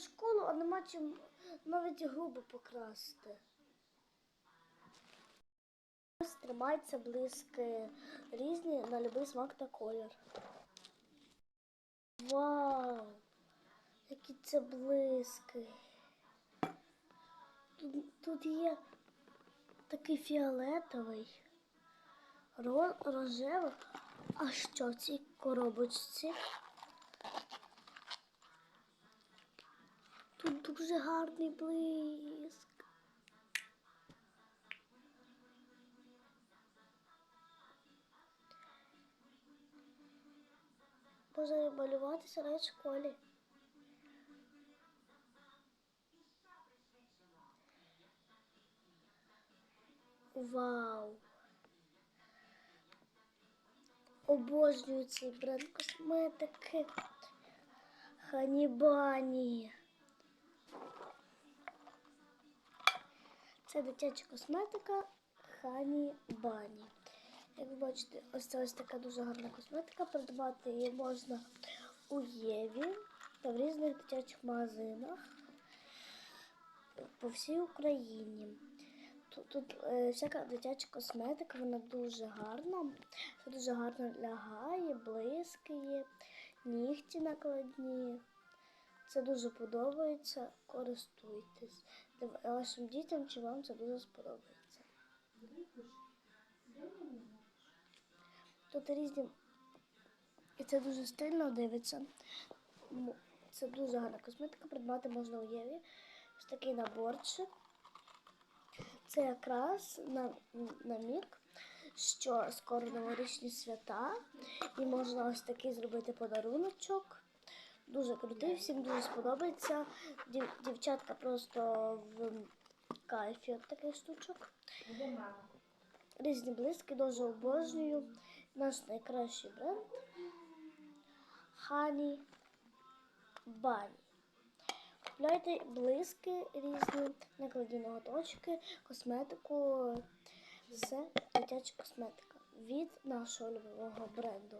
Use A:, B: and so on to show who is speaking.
A: школу, а нема чим навіть губи покрасти. Ось тримаються блиски різні на будь-який смак та колір. Вау! Які це блиски. Тут, тут є такий фіолетовий, рожевий. А що в цій коробочці? Тут дуже гарний блиск. Можна малюватися навіть в школі. Вау! Обожнюю цей бренд косметики. Ханібані. Це дитяча косметика Хані Бані. Як ви бачите, ось це ось така дуже гарна косметика. Придбати її можна у Єві та в різних дитячих магазинах по всій Україні. Тут, тут е, всяка дитяча косметика, вона дуже гарна. Це дуже гарно лягає, блискає, нігті накладні. Це дуже подобається. Користуйтесь. Вашим дітям чи вам це дуже сподобається. Тут різні. І це дуже стильно дивиться. Це дуже гарна косметика. Придбати можна у Єві. Ось такий наборчик. Це якраз на, на мік, що скоро новорічні свята, і можна ось такий зробити подаруночок. Дуже крутий, всім дуже сподобається. Дів, дівчатка просто в кайфі от таких штучок. Різні блиски, дуже обожнюю. Наш найкращий бренд Honey Bunny. Купляйте блиски різні, накладні ноготочки, косметику. Все дитяча косметика від нашого любимого бренду.